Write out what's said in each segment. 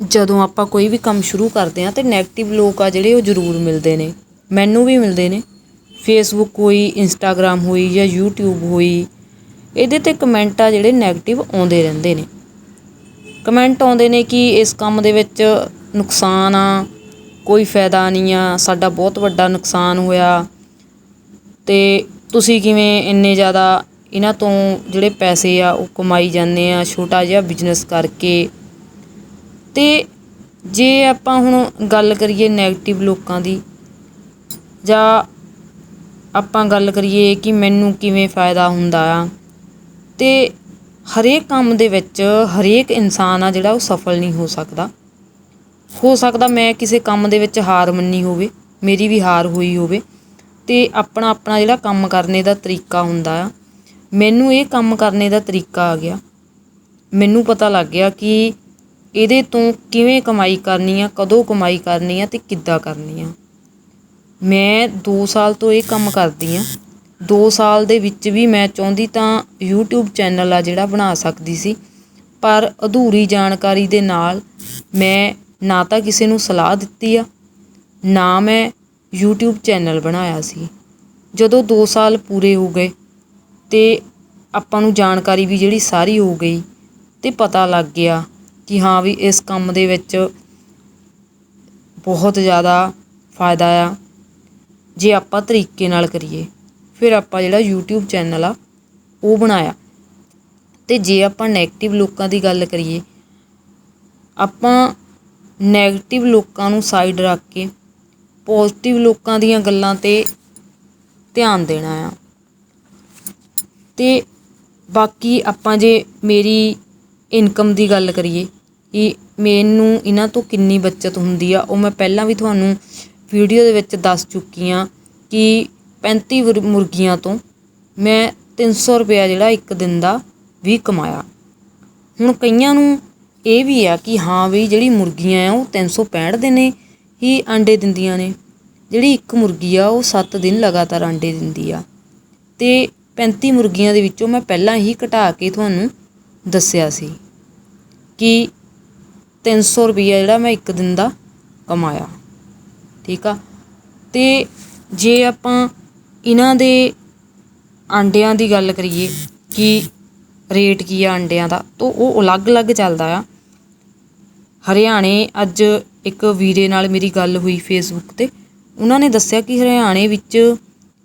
ਜਦੋਂ ਆਪਾਂ ਕੋਈ ਵੀ ਕੰਮ ਸ਼ੁਰੂ ਕਰਦੇ ਹਾਂ ਤੇ 네ਗੇਟਿਵ ਲੋਕ ਆ ਜਿਹੜੇ ਉਹ ਜ਼ਰੂਰ ਮਿਲਦੇ ਨੇ, ਮੈਨੂੰ ਵੀ ਮਿਲਦੇ ਨੇ। ਫੇਸਬੁੱਕ ਹੋਈ ਇੰਸਟਾਗ੍ਰਾਮ ਹੋਈ ਜਾਂ YouTube ਹੋਈ, ਇਹਦੇ ਤੇ ਕਮੈਂਟ ਆ ਜਿਹੜੇ 네ਗੇਟਿਵ ਆਉਂਦੇ ਰਹਿੰਦੇ ਨੇ। ਕਮੈਂਟ ਆਉਂਦੇ ਨੇ ਕਿ ਇਸ ਕੰਮ ਦੇ ਵਿੱਚ ਨੁਕਸਾਨ ਆ, ਕੋਈ ਫਾਇਦਾ ਨਹੀਂ ਆ, ਸਾਡਾ ਬਹੁਤ ਵੱਡਾ ਨੁਕਸਾਨ ਹੋਇਆ। ਤੇ ਤੁਸੀਂ ਕਿਵੇਂ ਇੰਨੇ ਜ਼ਿਆਦਾ ਇਹਨਾਂ ਤੋਂ ਜਿਹੜੇ ਪੈਸੇ ਆ ਉਹ ਕਮਾਈ ਜਾਂਦੇ ਆ, ਛੋਟਾ ਜਿਹਾ ਬਿਜ਼ਨਸ ਕਰਕੇ ਤੇ ਜੇ ਆਪਾਂ ਹੁਣ ਗੱਲ ਕਰੀਏ ਨੈਗੇਟਿਵ ਲੋਕਾਂ ਦੀ, ਜਾਂ ਆਪਾਂ ਗੱਲ ਕਰੀਏ ਕਿ ਮੈਨੂੰ ਕਿਵੇਂ ਫਾਇਦਾ ਹੁੰਦਾ ਆ, ਤੇ ਹਰੇਕ ਕੰਮ ਦੇ ਵਿੱਚ ਹਰੇਕ ਇਨਸਾਨ ਆ ਜਿਹੜਾ ਉਹ ਸਫਲ ਨਹੀਂ ਹੋ ਸਕਦਾ। ਹੋ ਸਕਦਾ ਮੈਂ ਕਿਸੇ ਕੰਮ ਦੇ ਵਿੱਚ ਹਾਰ ਮੰਨੀ ਹੋਵੇ, ਮੇਰੀ ਵੀ ਹਾਰ ਹੋਈ ਹੋਵੇ, ਤੇ ਆਪਣਾ ਆਪਣਾ ਜਿਹੜਾ ਕੰਮ ਕਰਨੇ ਦਾ ਤਰੀਕਾ ਹੁੰਦਾ ਆ। ਮੈਨੂੰ ਇਹ ਕੰਮ ਕਰਨੇ ਦਾ ਤਰੀਕਾ ਆ ਗਿਆ। ਮੈਨੂੰ ਪਤਾ ਲੱਗ ਗਿਆ ਕਿ ਇਹਦੇ ਤੋਂ ਕਿਵੇਂ ਕਮਾਈ ਕਰਨੀ ਆ, ਕਦੋਂ ਕਮਾਈ ਕਰਨੀ ਆ ਤੇ ਕਿੱਦਾਂ ਕਰਨੀ ਆ। ਮੈਂ 2 ਸਾਲ ਤੋਂ ਇਹ ਕੰਮ ਕਰਦੀ ਆ। 2 ਸਾਲ ਦੇ ਵਿੱਚ ਵੀ ਮੈਂ ਚਾਹੁੰਦੀ ਤਾਂ YouTube ਚੈਨਲ ਆ ਜਿਹੜਾ ਬਣਾ ਸਕਦੀ ਸੀ। ਪਰ ਅਧੂਰੀ ਜਾਣਕਾਰੀ ਦੇ ਨਾਲ ਮੈਂ ਨਾ ਤਾਂ ਕਿਸੇ ਨੂੰ ਸਲਾਹ ਦਿੱਤੀ ਆ, ਨਾ ਮੈਂ YouTube ਚੈਨਲ ਬਣਾਇਆ ਸੀ। ਜਦੋਂ 2 ਸਾਲ ਪੂਰੇ ਹੋ ਗਏ ਤੇ ਆਪਾਂ ਨੂੰ ਜਾਣਕਾਰੀ ਵੀ ਜਿਹੜੀ ਸਾਰੀ ਹੋ ਗਈ ਤੇ ਪਤਾ ਲੱਗ ਗਿਆ ਕਿ ਹਾਂ ਵੀ ਇਸ ਕੰਮ ਦੇ ਵਿੱਚ ਬਹੁਤ ਜ਼ਿਆਦਾ ਫਾਇਦਾ ਆ। ਜੇ ਆਪਾਂ ਤਰੀਕੇ ਨਾਲ ਕਰੀਏ, ਫਿਰ ਆਪਾਂ ਜਿਹੜਾ YouTube ਚੈਨਲ ਆ, ਉਹ ਬਣਾਇਆ। ਤੇ ਜੇ ਆਪਾਂ 네ਗੇਟਿਵ ਲੋਕਾਂ ਦੀ ਗੱਲ ਕਰੀਏ, ਆਪਾਂ 네ਗੇਟਿਵ ਲੋਕਾਂ ਨੂੰ ਸਾਈਡ ਰੱਖ ਕੇ ਪੋਜ਼ਿਟਿਵ ਲੋਕਾਂ ਦੀਆਂ ਗੱਲਾਂ ਤੇ ਧਿਆਨ ਦੇਣਾ ਆ। ਤੇ ਬਾਕੀ ਆਪਾਂ ਜੇ ਮੇਰੀ ਇਨਕਮ ਦੀ ਗੱਲ ਕਰੀਏ ਕਿ ਮੈਨੂੰ ਇਹਨਾਂ ਤੋਂ ਕਿੰਨੀ ਬਚਤ ਹੁੰਦੀ ਆ। ਉਹ ਮੈਂ ਪਹਿਲਾਂ ਵੀ ਤੁਹਾਨੂੰ ਵੀਡੀਓ ਦੇ ਵਿੱਚ ਦੱਸ ਚੁੱਕੀ ਆ ਕਿ 35 ਮੁਰ- ਮੁਰਗੀਆਂ ਤੋਂ ਮੈਂ 300 ਰੁਪਇਆ ਜਿਹੜਾ ਇੱਕ ਦਿਨ ਦਾ ਵੀ ਕਮਾਇਆ। ਹੁਣ ਕਈਆਂ ਨੂੰ ਇਹ ਵੀ ਆ ਕਿ ਹਾਂ ਵੀ ਜਿਹੜੀ ਮੁਰਗੀਆਂ ਆ, ਉਹ 365 ਦਿਨ ਹੀ ਆਂਡੇ ਦਿੰਦੀਆਂ ਨੇ। ਜਿਹੜੀ ਇੱਕ ਮੁਰਗੀ ਆ, ਉਹ 7 ਦਿਨ ਲਗਾਤਾਰ ਆਂਡੇ ਦਿੰਦੀ ਆ। ਤੇ 35 ਮੁਰਗੀਆਂ ਦੇ ਵਿੱਚੋਂ ਮੈਂ ਪਹਿਲਾਂ ਹੀ ਘਟਾ ਕੇ ਤੁਹਾਨੂੰ ਦੱਸਿਆ ਸੀ ਕਿ 300 ਰੁਪਈਆ ਜਿਹੜਾ ਮੈਂ ਇੱਕ ਦਿਨ ਦਾ ਕਮਾਇਆ। ਠੀਕ ਆ? ਤੇ ਜੇ ਆਪਾਂ ਇਹਨਾਂ ਦੇ ਆਂਡਿਆਂ ਦੀ ਗੱਲ ਕਰੀਏ ਕਿ ਰੇਟ ਕੀ ਆ ਆਂਡਿਆਂ ਦਾ, ਤਾਂ ਉਹ ਅਲੱਗ-ਅਲੱਗ ਚੱਲਦਾ ਆ। ਹਰਿਆਣੇ ਅੱਜ ਇੱਕ ਵੀਰੇ ਨਾਲ ਮੇਰੀ ਗੱਲ ਹੋਈ ਫੇਸਬੁੱਕ ਤੇ। ਉਹਨਾਂ ਨੇ ਦੱਸਿਆ ਕਿ ਹਰਿਆਣੇ ਵਿੱਚ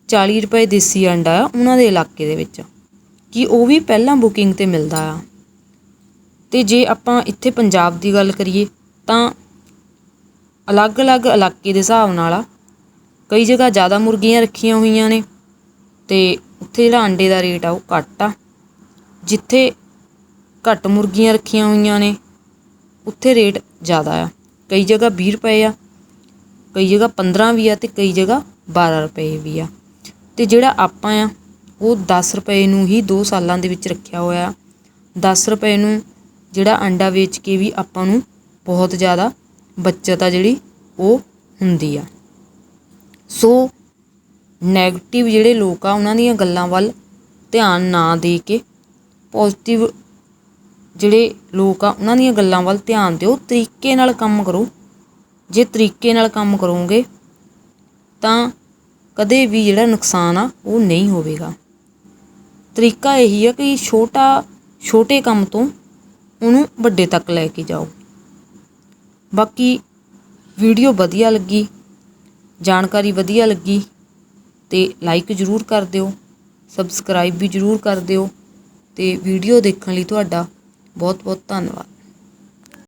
40 ਰੁਪਏ ਦੇਸੀ ਅੰਡਾ ਆ, ਉਹਨਾਂ ਦੇ ਇਲਾਕੇ ਦੇ ਵਿੱਚ, ਕਿ ਉਹ ਵੀ ਪਹਿਲਾਂ ਬੁਕਿੰਗ ਤੇ ਮਿਲਦਾ ਆ। ਅਤੇ ਜੇ ਆਪਾਂ ਇੱਥੇ ਪੰਜਾਬ ਦੀ ਗੱਲ ਕਰੀਏ ਤਾਂ ਅਲੱਗ-ਅਲੱਗ ਇਲਾਕੇ ਦੇ ਹਿਸਾਬ ਨਾਲ ਆ, ਕਈ ਜਗ੍ਹਾ ਜ਼ਿਆਦਾ ਮੁਰਗੀਆਂ ਰੱਖੀਆਂ ਹੋਈਆਂ ਨੇ ਤੇ ਉੱਥੇ ਜਿਹੜਾ ਅੰਡੇ ਦਾ ਰੇਟ ਆ ਉਹ ਘੱਟ ਆ। ਜਿੱਥੇ ਘੱਟ ਮੁਰਗੀਆਂ ਰੱਖੀਆਂ ਹੋਈਆਂ ਨੇ, ਉੱਥੇ ਰੇਟ ਜ਼ਿਆਦਾ ਆ। ਕਈ ਜਗ੍ਹਾ 20 ਰੁਪਏ ਆ, ਕਈ ਜਗ੍ਹਾ 15 ਵੀ ਆ ਤੇ ਕਈ ਜਗ੍ਹਾ 12 ਰੁਪਏ ਵੀ ਆ। ਤੇ ਜਿਹੜਾ ਆਪਾਂ ਆ, ਉਹ 10 ਰੁਪਏ ਨੂੰ ਹੀ 2 ਸਾਲਾਂ ਦੇ ਵਿੱਚ ਰੱਖਿਆ ਹੋਇਆ 10 ਰੁਪਏ ਨੂੰ ਜਿਹੜਾ ਅੰਡਾ ਵੇਚ ਕੇ ਵੀ ਆਪਾਂ ਨੂੰ ਬਹੁਤ ਜ਼ਿਆਦਾ ਬੱਚਤ ਆ ਜਿਹੜੀ, ਉਹ ਹੁੰਦੀ ਆ। ਸੋ 네ਗੇਟਿਵ ਜਿਹੜੇ ਲੋਕ ਆ, ਉਹਨਾਂ ਦੀਆਂ ਗੱਲਾਂ ਵੱਲ ਧਿਆਨ ਨਾ ਦੇ ਕੇ ਪੋਜ਼ਿਟਿਵ ਜਿਹੜੇ ਲੋਕ ਆ, ਉਹਨਾਂ ਦੀਆਂ ਗੱਲਾਂ ਵੱਲ ਧਿਆਨ ਦਿਓ। ਤਰੀਕੇ ਨਾਲ ਕੰਮ ਕਰੋ। ਜੇ ਤਰੀਕੇ ਨਾਲ ਕੰਮ ਕਰੋਗੇ, ਤਾਂ ਕਦੇ ਵੀ ਜਿਹੜਾ ਨੁਕਸਾਨ ਆ, ਉਹ ਨਹੀਂ ਹੋਵੇਗਾ। ਤਰੀਕਾ ਇਹੀ ਆ ਕਿ ਛੋਟਾ, ਛੋਟੇ ਕੰਮ ਤੋਂ ਉਹਨੂੰ ਵੱਡੇ ਤੱਕ ਲੈ ਕੇ ਜਾਓ। ਬਾਕੀ ਵੀਡੀਓ ਵਧੀਆ ਲੱਗੀ, ਜਾਣਕਾਰੀ ਵਧੀਆ ਲੱਗੀ ਤੇ ਲਾਈਕ ਜ਼ਰੂਰ ਕਰ ਦਿਓ ਸਬਸਕ੍ਰਾਈਬ ਵੀ ਜ਼ਰੂਰ ਕਰ ਦਿਓ ਤੇ ਵੀਡੀਓ ਦੇਖਣ ਲਈ ਤੁਹਾਡਾ ਬਹੁਤ ਬਹੁਤ ਧੰਨਵਾਦ।